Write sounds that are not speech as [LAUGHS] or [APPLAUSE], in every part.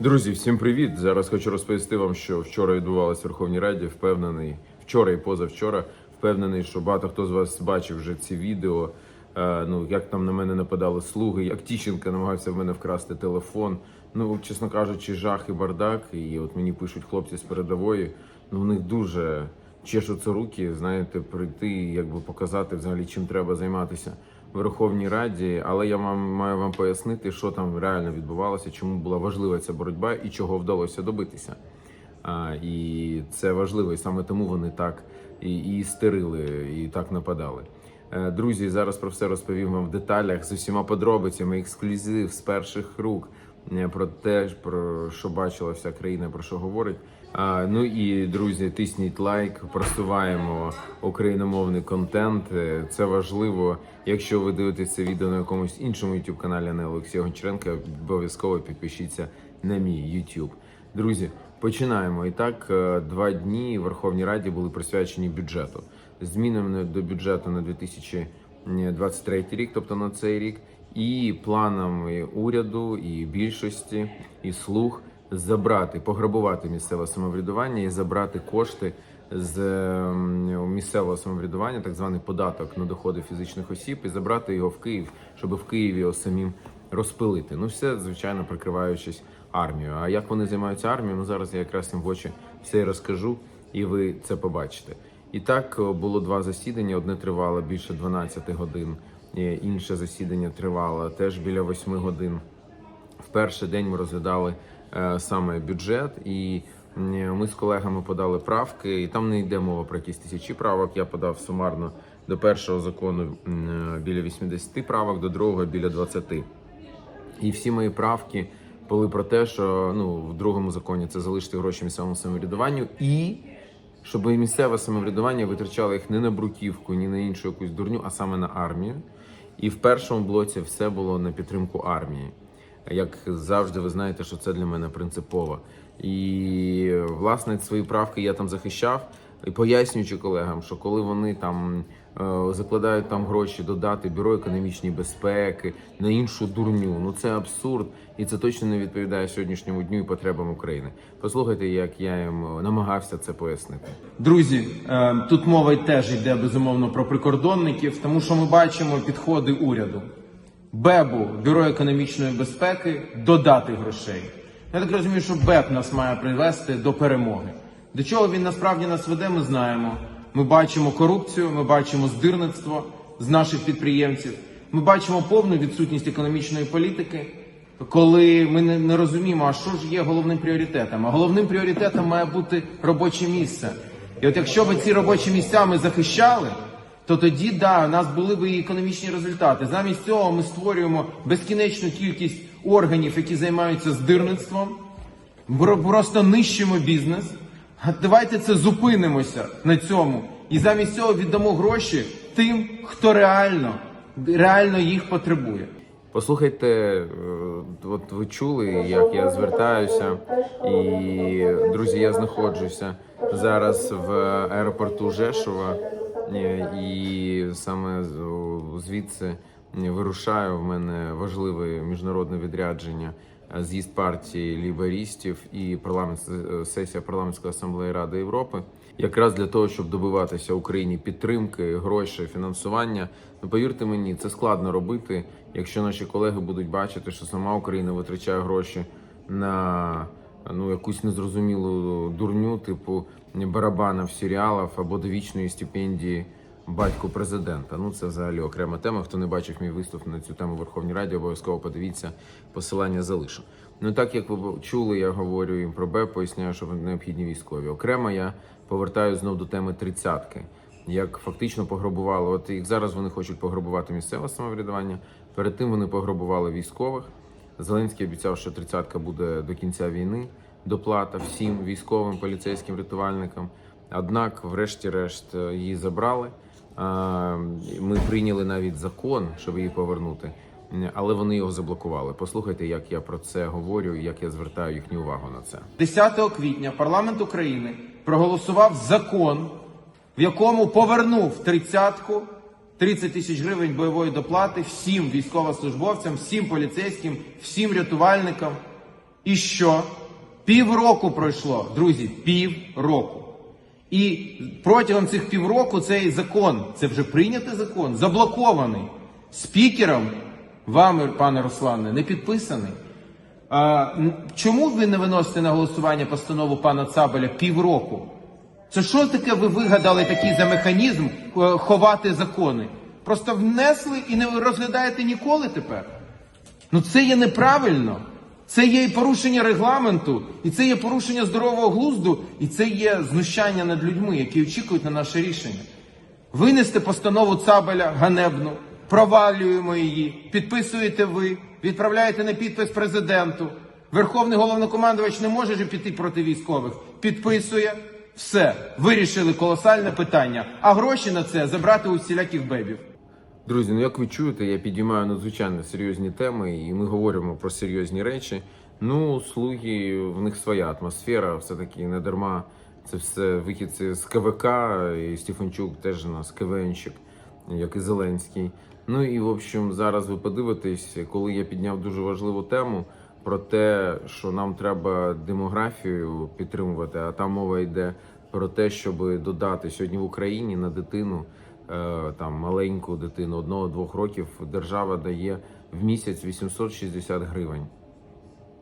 Друзі, всім привіт! Зараз хочу розповісти вам, що вчора відбувалося в Верховній Раді. Впевнений, вчора і позавчора. Впевнений, що багато хто з вас бачив вже ці відео. Е, ну як там на мене нападали слуги, як Тіщенка намагався в мене вкрасти телефон. Ну, чесно кажучи, жах і бардак. І от мені пишуть хлопці з передової. Ну, в них дуже чешуться руки, знаєте, прийти якби показати взагалі, чим треба займатися Верховній Раді. Але я вам маю вам пояснити, що там реально відбувалося, чому була важлива ця боротьба і чого вдалося добитися. А, і це важливо, і саме тому вони так і, і стерили, і так нападали. Е, Друзі, зараз про все розповім вам в деталях з усіма подробицями, ексклюзив з перших рук про те, про що бачила вся країна, про що говорить. А, ну і друзі, тисніть лайк, просуваємо україномовний контент. Е, Це важливо. Якщо ви дивитесь це відео на якомусь іншому youtube каналі, не Олексія Гончаренка, обов'язково підпишіться на мій YouTube. Друзі, починаємо. І так, е, два дні в Верховній Раді були присвячені бюджету. Змінами до бюджету на 2023 рік, тобто на цей рік, і планами уряду, і більшості, і слуг забрати, пограбувати місцеве самоврядування і забрати кошти з ем, місцевого самоврядування, так званий податок на доходи фізичних осіб, і забрати його в Київ, щоб в Києві його самим розпилити. Ну, все, звичайно, прикриваючись армією. А як вони займаються армією? Ну зараз я якраз їм в очі все і розкажу, і ви це побачите. І так було два засідання. Одне тривало більше 12 годин, інше засідання тривало теж біля 8 годин. В перший день ми розглядали е, саме бюджет, і ми з колегами подали правки. І там не йде мова про якісь тисячі правок. Я подав сумарно до першого закону е, біля 80 правок, до другого біля 20. І всі мої правки були про те, що ну в другому законі це залишити гроші місцевому самоврядуванню і. Щоб місцеве самоврядування витрачало їх не на бруківку, ні на іншу якусь дурню, а саме на армію. І в першому блоці все було на підтримку армії. Як завжди, ви знаєте, що це для мене принципово. І власне свої правки я там захищав, і пояснюючи колегам, що коли вони там закладають там гроші додати бюро економічної безпеки на іншу дурню, ну це абсурд, і це точно не відповідає сьогоднішньому дню і потребам України. Послухайте, як я їм намагався це пояснити. Друзі, е, тут мова теж йде безумовно про прикордонників, тому що ми бачимо підходи уряду. БЕБу, Бюро економічної безпеки, додати грошей. Я так розумію, що БЕП нас має привести до перемоги. До чого він насправді нас веде, ми знаємо. Ми бачимо корупцію, ми бачимо здирництво з наших підприємців. Ми бачимо повну відсутність економічної політики, коли ми не, розуміємо, а що ж є головним пріоритетом. А головним пріоритетом має бути робоче місце. І от якщо б ці робочі місця ми захищали, то тоді да, у нас були б і економічні результати. Замість цього ми створюємо безкінечну кількість органів, які займаються здирництвом, просто нищимо бізнес. Давайте це зупинимося на цьому. І замість цього віддамо гроші тим, хто реально, реально їх потребує. Послухайте, е, от ви чули, як я звертаюся, і друзі, я знаходжуся зараз в аеропорту Жешова, е, і саме звідси вирушаю. В мене важливе міжнародне відрядження. З'їзд партії ліберістів і парламент е, сесія парламентської асамблеї Ради Європи, якраз для того, щоб добиватися Україні підтримки, грошей, фінансування. Ну повірте мені, це складно робити, якщо наші колеги будуть бачити, що сама Україна витрачає гроші на ну якусь незрозумілу дурню, типу барабанів серіалів або довічної стипендії батьку президента. Ну це взагалі окрема тема. Хто не бачив мій виступ на цю тему в Верховній Раді, обов'язково подивіться посилання залишу. Ну так як ви чули, я говорю їм про Б, поясняю, що необхідні військові. Окремо я повертаю знов до теми тридцятки. Як фактично пограбували, от їх зараз вони хочуть пограбувати місцеве самоврядування. Перед тим вони пограбували військових. Зеленський обіцяв, що тридцятка буде до кінця війни. Доплата всім військовим, поліцейським, рятувальникам. Однак, врешті-решт, е, її забрали. Ми прийняли навіть закон, щоб її повернути, але вони його заблокували. Послухайте, як я про це говорю як я звертаю їхню увагу на це. 10 квітня парламент України проголосував закон, в якому повернув тридцятку 30 тисяч гривень бойової доплати всім військовослужбовцям, всім поліцейським, всім рятувальникам. І що? Півроку пройшло, друзі, півроку. І протягом цих півроку цей закон, це вже прийнятий закон, заблокований спікером, вами, пане Руслане, не підписаний. А, чому ви не виносите на голосування постанову пана Цабеля півроку? Це що таке ви вигадали такий за механізм е, ховати закони? Просто внесли і не розглядаєте ніколи тепер? Ну це є неправильно. Це є і порушення регламенту, і це є порушення здорового глузду, і це є знущання над людьми, які очікують на наше рішення. Винести постанову Цабеля ганебну, провалюємо її, підписуєте ви, відправляєте на підпис президенту. Верховний головнокомандувач не може ж піти проти військових. Підписує. Все, вирішили колосальне питання. А гроші на це забрати у всіляких бебів. Друзі, ну як ви чуєте, я підіймаю надзвичайно серйозні теми, і ми говоримо про серйозні речі. Ну, слуги, в них своя атмосфера, все-таки не дарма. Це все вихідці з КВК, і Стефанчук теж у нас КВНщик, як і Зеленський. Ну і в общем, зараз ви подивитесь, коли я підняв дуже важливу тему про те, що нам треба демографію підтримувати, а там мова йде про те, щоб додати сьогодні в Україні на дитину там маленьку дитину одного-двох років держава дає в місяць 860 гривень.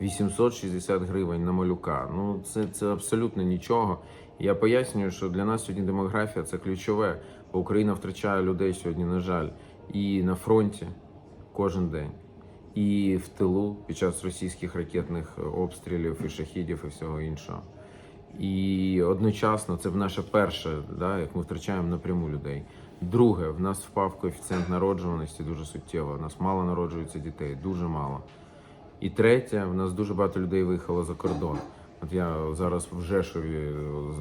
860 гривень на малюка. Ну це, це абсолютно нічого. Я пояснюю, що для нас сьогодні демографія це ключове, бо Україна втрачає людей сьогодні, на жаль, і на фронті кожен день, і в тилу під час російських ракетних обстрілів і шахідів і всього іншого. І одночасно це в наше перше, да, як ми втрачаємо напряму людей. Друге, в нас впав коефіцієнт народжуваності дуже суттєво. У нас мало народжується дітей, дуже мало. І третє, в нас дуже багато людей виїхало за кордон. От я зараз в Жешові,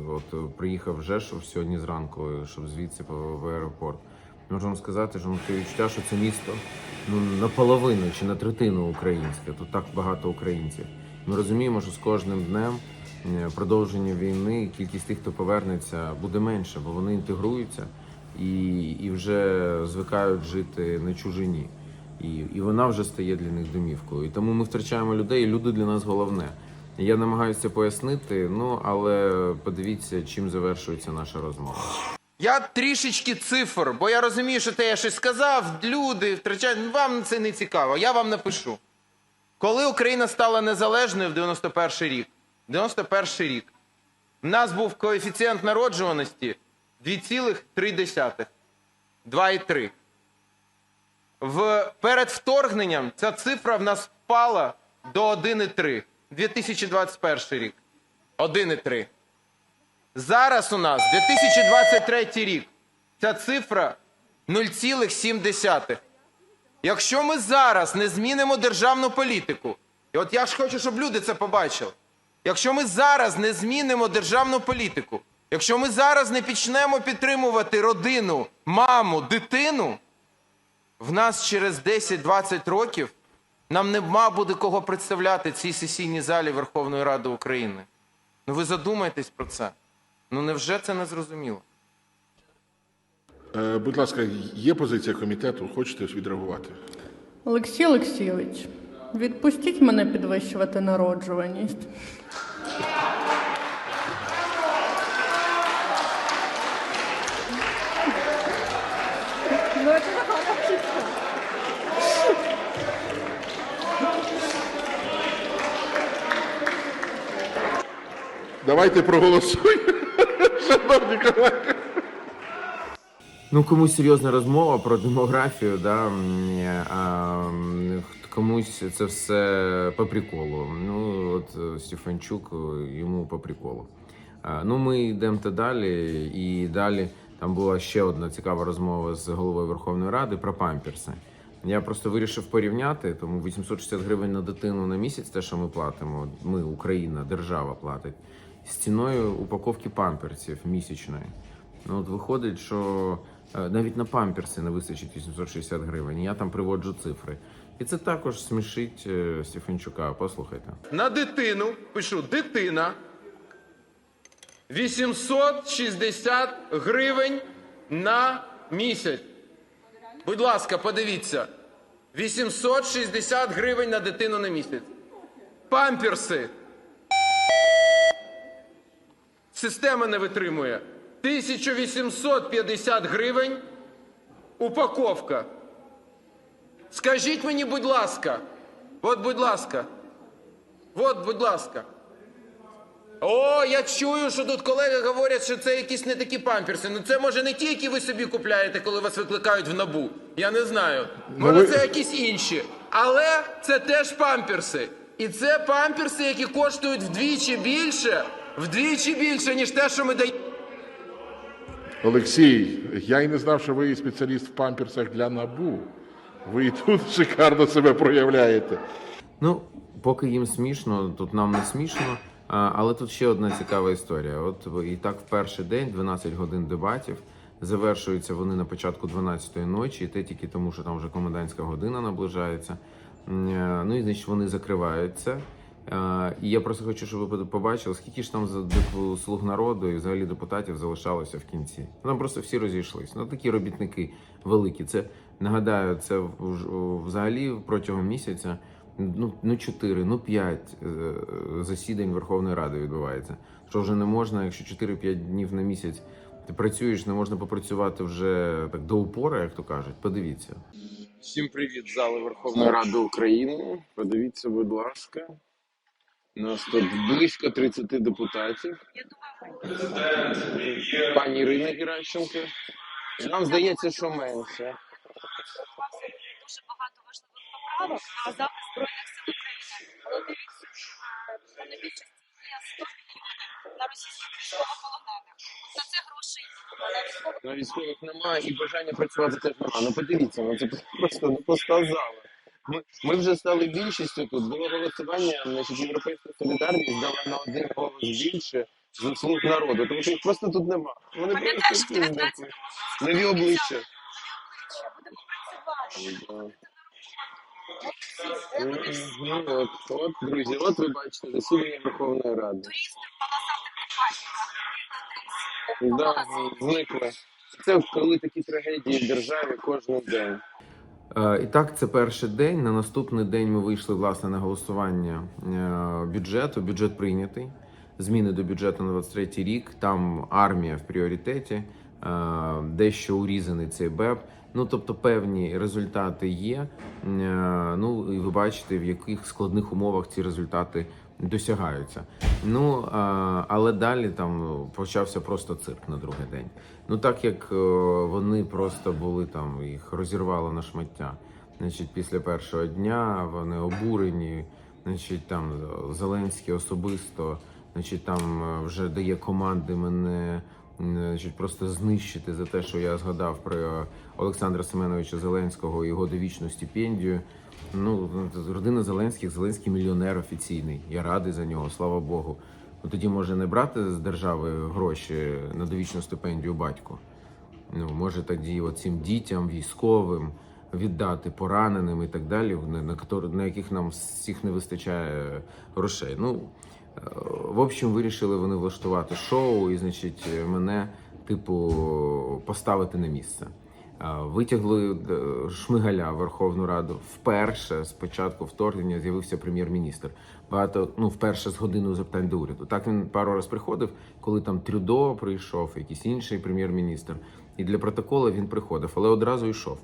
от приїхав в Жешов сьогодні зранку, щоб звідси в аеропорт. Можу вам сказати, що ну, таке відчуття, що це місто ну, наполовину чи на третину українське. Тут так багато українців. Ми розуміємо, що з кожним днем е, продовження війни кількість тих, хто повернеться, буде менше, бо вони інтегруються і, і вже звикають жити на чужині. І, і вона вже стає для них домівкою. І тому ми втрачаємо людей, і люди для нас головне. Я намагаюся пояснити, ну але подивіться, чим завершується наша розмова. Я трішечки цифр, бо я розумію, що те я щось сказав, люди втрачають. Ну, Вам це не цікаво, я вам напишу. Коли Україна стала незалежною в 91 рік, 91 рік, в нас був коефіцієнт народжуваності 2,3. 2,3. В, перед вторгненням ця цифра в нас впала до 1,3. 2021 рік. 1,3. Зараз у нас 2023 рік. Ця цифра 0,7. Якщо ми зараз не змінимо державну політику, і от я ж хочу, щоб люди це побачили. Якщо ми зараз не змінимо державну політику, якщо ми зараз не почнемо підтримувати родину, маму, дитину, в нас через 10-20 років нам нема буде кого представляти в цій сесійній залі Верховної Ради України. Ну ви задумайтесь про це. Ну невже це не зрозуміло? Е, Будь ласка, є позиція комітету, хочете відреагувати? Олексій Олексійович, відпустіть мене підвищувати народжуваність. Давайте проголосуємо, шановні колеги. Ну, комусь серйозна розмова про демографію, да, а комусь це все по приколу. Ну, от е, Стефанчук е, йому по приколу. Ну, ми йдемо далі, і далі там була ще одна цікава розмова з головою Верховної Ради про памперси. Я просто вирішив порівняти, тому 860 гривень на дитину на місяць, те, що ми платимо, ми, Україна, держава платить, з ціною упаковки памперсів місячної. Ну от виходить, що е, навіть на памперси не вистачить 860 гривень. Я там приводжу цифри. І це також смішить е, Стефанчука. Послухайте. На дитину пишу дитина 860 гривень на місяць. Будь ласка, подивіться. 860 гривень на дитину на місяць. Памперси. Система не витримує. 1850 гривень. Упаковка. Скажіть мені, будь ласка. От, будь ласка. От, будь ласка. О, я чую, що тут колеги говорять, що це якісь не такі памперси. Ну це може не ті, які ви собі купляєте, коли вас викликають в набу. Я не знаю. Може, ви- це якісь інші. Але це теж памперси. І це памперси, які коштують вдвічі більше, вдвічі більше, ніж те, що ми даємо. Олексій, я й не знав, що ви спеціаліст в памперсах для набу. Ви і тут шикарно себе проявляєте. Ну, поки їм смішно, тут нам не смішно. А, але тут ще одна цікава історія. От і так в перший день, 12 годин дебатів, завершуються вони на початку 12-ї ночі, і те тільки тому, що там вже комендантська година наближається. Ну і значить вони закриваються. Е, І я просто хочу, щоб ви побачили, скільки ж там за слуг народу і взагалі депутатів залишалося в кінці. Там просто всі розійшлись. Ну такі робітники великі. Це нагадаю, це в- взагалі протягом місяця. Ну, ну 4, ну 5 е, засідань Верховної Ради відбувається. Що вже не можна, якщо 4-5 днів на місяць ти працюєш, не можна попрацювати вже так до упора, як то кажуть. Подивіться. Всім привіт зали Верховної Ради України. Подивіться, будь ласка. Нас тут близько 30 депутатів. Пані Ірина Геращенко. Нам здається, що менше. дуже багато важливих поправок на захист збройних сил України. На більшості є 100 мільйонів на російських військовополонених. На це грошей на військових немає і бажання працювати теж немає. Ну подивіться, ну це просто не зала. Ми, ми вже стали більшістю тут. Було голосування, значить, Європейська солідарність дала на один голос більше за слуг народу, тому що їх просто тут нема. Вони просто теж 19 знаєте, нові обличчя. будемо працювати. Да. Ну, от, от, друзі, от ви бачите засідання Верховної Ради. Туристи в полосатих. Да, зникли. Це коли такі трагедії в державі кожен день. Е, І так, це перший день. На наступний день ми вийшли власне на голосування е, бюджету. Бюджет прийнятий. Зміни до бюджету на 23 рік. Там армія в пріоритеті, е, дещо урізаний цей БЕП. Ну тобто певні результати є. Ну і ви бачите, в яких складних умовах ці результати досягаються. Ну але далі там почався просто цирк на другий день. Ну так як е, вони просто були там, їх розірвало на шмаття. Значить, після першого дня вони обурені. Значить, там Зеленський особисто, значить, там е, вже дає команди мене значить, просто знищити за те, що я згадав про Олександра Семеновича Зеленського його довічну стипендію. Ну, родина Зеленських, Зеленський мільйонер офіційний. Я радий за нього, слава Богу. Ну тоді може не брати з держави гроші на довічну стипендію батьку. Ну, може тоді оцим дітям, військовим віддати пораненим і так далі, на, яких нам всіх не вистачає грошей. Ну, в общем, вирішили вони влаштувати шоу і, значить, мене, типу, поставити на місце. Витягли е, Шмигаля в Верховну Раду. Вперше з початку вторгнення з'явився прем'єр-міністр. Багато ну вперше з годину запитань до уряду. Так він пару раз приходив, коли там Трюдо прийшов, якийсь інший прем'єр-міністр. І для протоколу він приходив, але одразу йшов.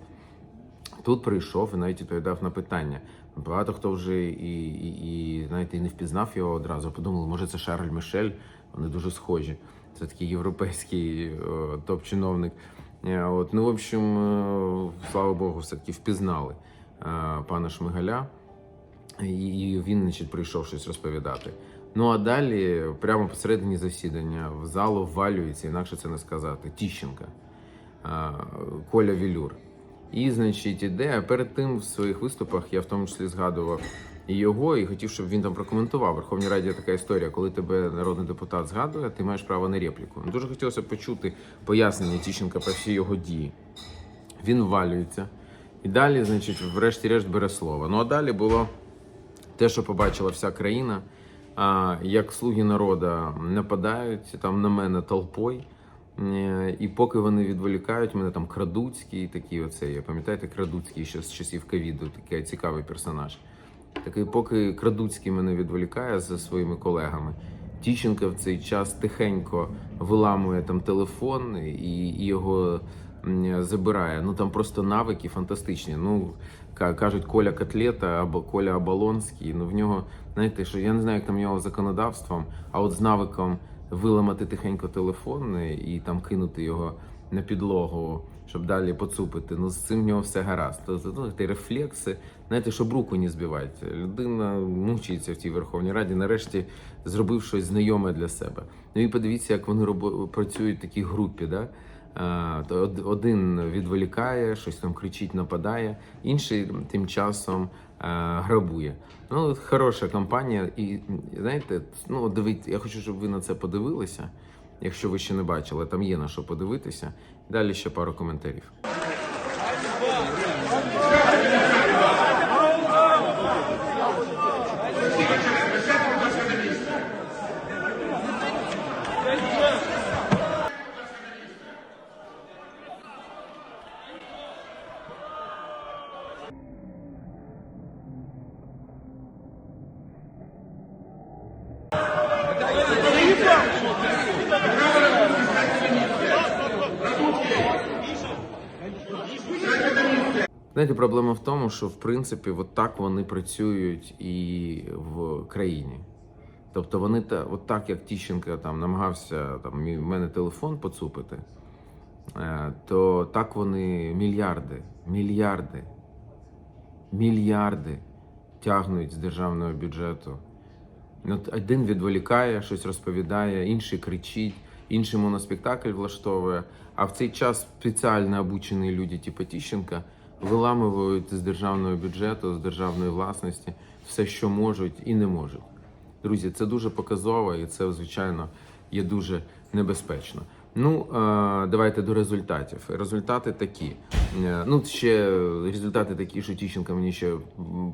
Тут прийшов і навіть відповідав на питання. Багато хто вже і, і, і знаєте, і не впізнав його одразу. Подумали, може, це Шарль Мішель. Вони дуже схожі. Це такий європейський е, топ-чиновник. Е, От, ну, в общем, е, слава Богу, все-таки впізнали е, пана Шмигаля. І він, значить, прийшов щось розповідати. Ну а далі, прямо посередині засідання, в залу ввалюється, інакше це не сказати, Тіщенка, Коля Вілюр. І, значить, іде. А перед тим в своїх виступах я в тому числі згадував і його, і хотів, щоб він там прокоментував. В Верховній Раді така історія, коли тебе народний депутат згадує, ти маєш право на репліку. Дуже хотілося почути пояснення Тіщенка про всі його дії. Він ввалюється. І далі, значить, врешті-решт бере слово. Ну а далі було те, що побачила вся країна, а, як слуги народу нападають там на мене толпою. Е, І поки вони відволікають мене там Крадуцький, такий оцей, пам'ятаєте, Крадуцький ще з часів ковіду, такий цікавий персонаж. Такий, поки Крадуцький мене відволікає за своїми колегами. Тіщенка в цей час тихенько виламує там телефон і, його забирає. Ну там просто навики фантастичні. Ну кажуть, Коля Котлета або Коля Оболонський. Ну в нього, знаєте, що я не знаю, як там з законодавством, а от з навиком виламати тихенько телефон і там кинути його на підлогу, щоб далі поцупити. Ну з цим в нього все гаразд. Тобто, ну, ті рефлекси, знаєте, щоб руку не збивати. Людина мучається в тій Верховній Раді, нарешті зробив щось знайоме для себе. Ну і подивіться, як вони робо- працюють в такій групі. Да? Один відволікає, щось там кричить, нападає, інший тим часом грабує. Ну, хороша компанія, і знаєте, ну дивіться, я хочу, щоб ви на це подивилися. Якщо ви ще не бачили, там є на що подивитися. Далі ще пару коментарів. Знаєте, проблема в тому, що в принципі от так вони працюють і в країні. Тобто вони та от так, як Тіщенко там намагався там в мене телефон поцупити, е, то так вони мільярди, мільярди, мільярди тягнуть з державного бюджету. От один відволікає, щось розповідає, інший кричить, інший моноспектакль влаштовує. А в цей час спеціально обучені люди, типу Тіщенка, виламують з державного бюджету, з державної власності все, що можуть і не можуть. Друзі, це дуже показово і це, звичайно, є дуже небезпечно. Ну, е, давайте до результатів. Результати такі. Е, Ну, ще результати такі, що Тіщенко мені ще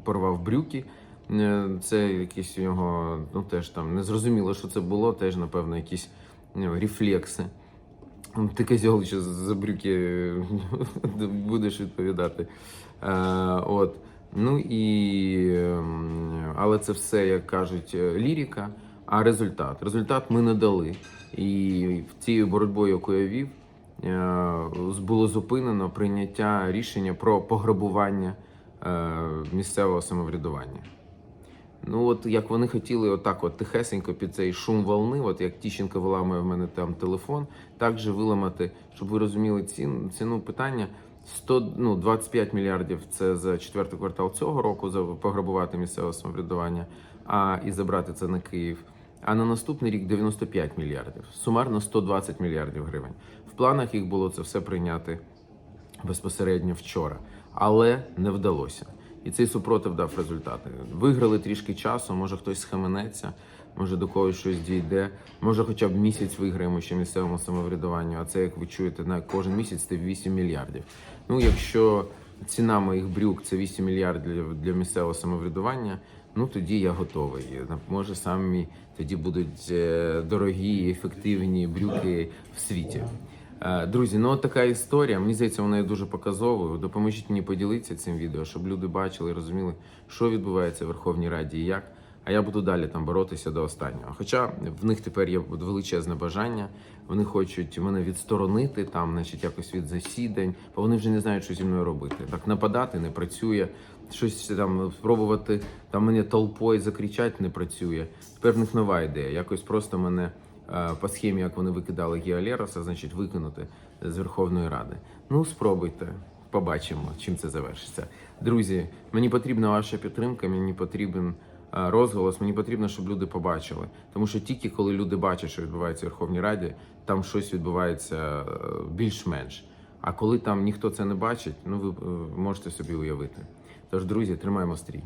порвав брюки. Е, Це якісь у нього, ну теж там незрозуміло, що це було, теж, напевно, якісь рефлекси. Ти козьол, що за брюки [LAUGHS] будеш відповідати. Е, от. Ну і ем, але це все, як кажуть, е, лірика. А результат? Результат ми не дали. І в цією боротьбою, яку я вів, е, було зупинено прийняття рішення про пограбування е, місцевого самоврядування. Ну, от як вони хотіли, отак, от тихесенько під цей шум волни, от як Тіщенко виламує в мене там телефон, так же виламати, щоб ви розуміли ціну, ціну питання. 100, ну, 25 мільярдів це за четвертий квартал цього року за пограбувати місцеве самоврядування, а і забрати це на Київ. А на наступний рік 95 мільярдів. Сумарно 120 мільярдів гривень. В планах їх було це все прийняти безпосередньо вчора, але не вдалося. І цей супротив дав результати. Виграли трішки часу, може хтось схаменеться, може до когось щось дійде, може хоча б місяць виграємо ще місцевому самоврядуванню. А це, як ви чуєте, на кожен місяць це 8 мільярдів. Ну, якщо ціна моїх брюк це 8 мільярдів для місцевого самоврядування, ну тоді я готовий. Може самі тоді будуть е, дорогі ефективні брюки в світі. Е, Друзі, ну от така історія. Мені здається, вона є дуже показовою. Допоможіть мені поділитися цим відео, щоб люди бачили і розуміли, що відбувається в Верховній Раді і як. А я буду далі там боротися до останнього. Хоча в них тепер є величезне бажання. Вони хочуть мене відсторонити там, значить, якось від засідань, бо вони вже не знають, що зі мною робити. Так нападати не працює. Щось там спробувати там мене толпою закричати не працює. Тепер в них нова ідея. Якось просто мене по схемі, як вони викидали Геолероса, значить викинути з Верховної Ради. Ну, спробуйте, побачимо, чим це завершиться. Друзі, мені потрібна ваша підтримка, мені потрібен е, розголос, мені потрібно, щоб люди побачили. Тому що тільки коли люди бачать, що відбувається в Верховній Раді, там щось відбувається е, більш-менш. А коли там ніхто це не бачить, ну ви е, можете собі уявити. Тож, друзі, тримаємо стрій.